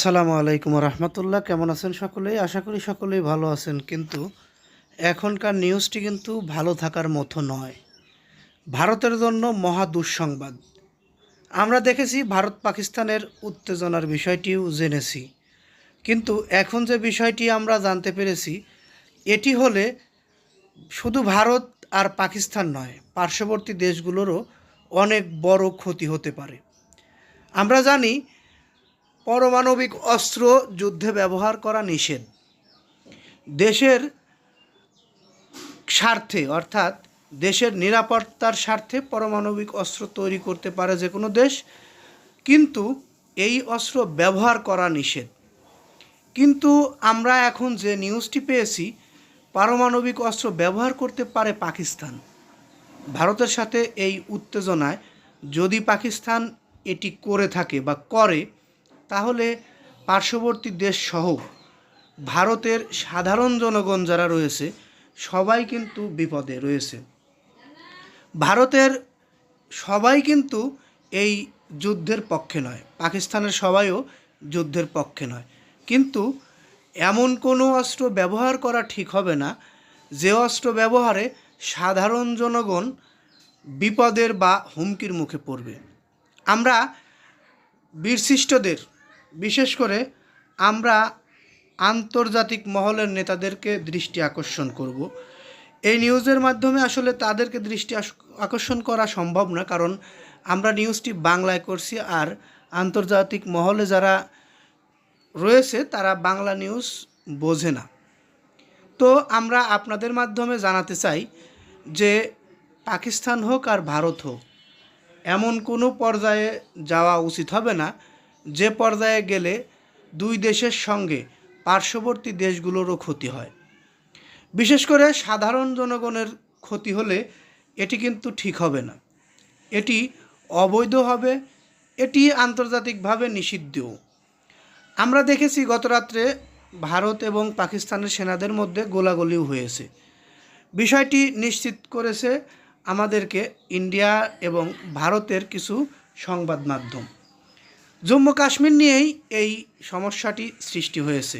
আসসালামু আলাইকুম রহমতুল্লাহ। কেমন আছেন সকলেই? আশা করি সকলেই ভালো আছেন। কিন্তু এখনকার নিউজটি কিন্তু ভালো থাকার মতো নয়। ভারতের জন্য মহা দুঃসংবাদ। আমরা দেখেছি ভারত পাকিস্তানের উত্তেজনার বিষয়টিও জেনেছি। কিন্তু এখন যে বিষয়টি আমরা জানতে পেরেছি, এটি হলে শুধু ভারত আর পাকিস্তান নয়, পার্শ্ববর্তী দেশগুলোরও অনেক বড় ক্ষতি হতে পারে। আমরা জানি পারমাণবিক অস্ত্র যুদ্ধে ব্যবহার করা নিষেধ। দেশের স্বার্থে, অর্থাৎ দেশের নিরাপত্তার স্বার্থে পারমাণবিক অস্ত্র তৈরি করতে পারে যে কোনো দেশ, কিন্তু এই অস্ত্র ব্যবহার করা নিষেধ। কিন্তু আমরা এখন যে নিউজটি পেয়েছি, পারমাণবিক অস্ত্র ব্যবহার করতে পারে পাকিস্তান। ভারতের সাথে এই উত্তেজনায় যদি পাকিস্তান এটি করে থাকে বা করে তাহলে পার্শ্ববর্তী দেশসহ ভারতের সাধারণ জনগণ যারা রয়েছে, সবাই কিন্তু বিপদে রয়েছে। ভারতের সবাই কিন্তু এই যুদ্ধের পক্ষে নয়, পাকিস্তানের সবাইও যুদ্ধের পক্ষে নয়। কিন্তু এমন কোনো অস্ত্র ব্যবহার করা ঠিক হবে না, যে অস্ত্র ব্যবহারে সাধারণ জনগণ বিপদের বা হুমকির মুখে পড়বে। আমরা বীরশিষ্টদের বিশেষ করে আমরা আন্তর্জাতিক মহলের নেতাদেরকে দৃষ্টি আকর্ষণ করব। এই নিউজের মাধ্যমে আসলে তাদেরকে দৃষ্টি আকর্ষণ করা সম্ভব না, কারণ আমরা নিউজটি বাংলায় করছি আর আন্তর্জাতিক মহলে যারা রয়েছে তারা বাংলা নিউজ বোঝে না। তো আমরা আপনাদের মাধ্যমে জানাতে চাই যে পাকিস্তান হোক আর ভারত হোক, এমন কোনো পর্যায়ে যাওয়া উচিত হবে না যে পর্যায়ে গেলে দুই দেশের সঙ্গে পার্শ্ববর্তী দেশগুলোরও ক্ষতি হয়। বিশেষ করে সাধারণ জনগণের ক্ষতি হলে এটি কিন্তু ঠিক হবে না। এটি অবৈধ হবে, এটি আন্তর্জাতিকভাবে নিষিদ্ধও। আমরা দেখেছি গতরাত্রে ভারত এবং পাকিস্তানের সেনাদের মধ্যে গোলাগুলিও হয়েছে। বিষয়টি নিশ্চিত করেছে আমাদেরকে ইন্ডিয়া এবং ভারতের কিছু সংবাদ মাধ্যম। জম্মু কাশ্মীর নিয়েই এই সমস্যাটি সৃষ্টি হয়েছে।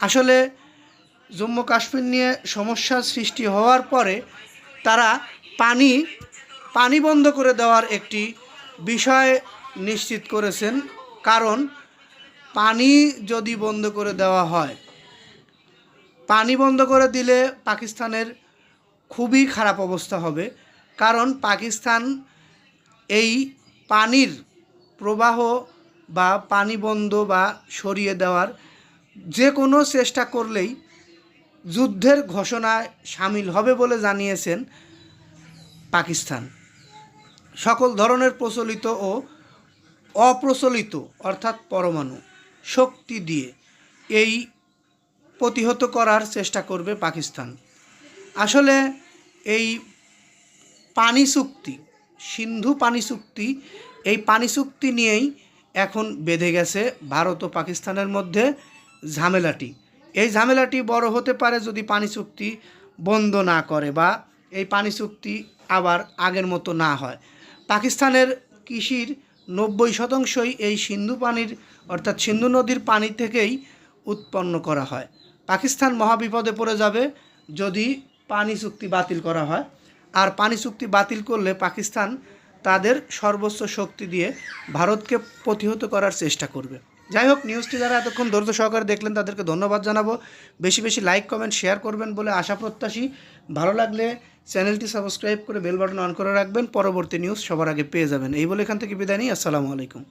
আসলে জম্মু কাশ্মীর নিয়ে সমস্যার সৃষ্টি হওয়ার পরে তারা পানি পানি বন্ধ করে দেওয়ার একটি বিষয় নিশ্চিত করেছেন। কারণ পানি যদি বন্ধ করে দেওয়া হয়, পানি বন্ধ করে দিলে পাকিস্তানের খুবই খারাপ অবস্থা হবে। কারণ পাকিস্তান এই পানির প্রবাহ বা পানি বন্ধ বা সরিয়ে দেওয়ার যে কোনো চেষ্টা করলেই যুদ্ধের ঘোষণায় সামিল হবে বলে জানিয়েছেন পাকিস্তান। সকল ধরনের প্রচলিত ও অপ্রচলিত, অর্থাৎ পরমাণু, শক্তি দিয়ে এই প্রতিহত করার চেষ্টা করবে পাকিস্তান। আসলে এই পানি চুক্তি, সিন্ধু পানি চুক্তি, এই পানি চুক্তি নিয়েই এখন বেঁধে গেছে ভারত ও পাকিস্তানের মধ্যে ঝামেলাটি। এই ঝামেলাটি বড় হতে পারে যদি পানি চুক্তি বন্ধ না করে বা এই পানি চুক্তি আবার আগের মতো না হয়। পাকিস্তানের কৃষির নব্বই শতাংশই এই সিন্ধু পানির, অর্থাৎ সিন্ধু নদীর পানি থেকেই উৎপন্ন করা হয়। পাকিস্তান মহাবিপদে পড়ে যাবে যদি পানি চুক্তি বাতিল করা হয়। আর পানি চুক্তি বাতিল করলে পাকিস্তান তাদের সর্বোচ্চ শক্তি দিয়ে ভারতকে প্রতিহত করার চেষ্টা করবে। যাই হোক নিউজটি যারা এতক্ষণ ধৈর্য সহকারে দেখলেন তাদেরকে ধন্যবাদ জানাব। বেশি বেশি লাইক কমেন্ট শেয়ার করবেন বলে আশা প্রত্যাশী। ভালো লাগলে চ্যানেলটি সাবস্ক্রাইব করে বেল বাটন অন করে রাখবেন। পরবর্তী নিউজ সবার আগে পেয়ে যাবেন। এই বলে এখান থেকে বিদায় নিই। আসসালামু আলাইকুম।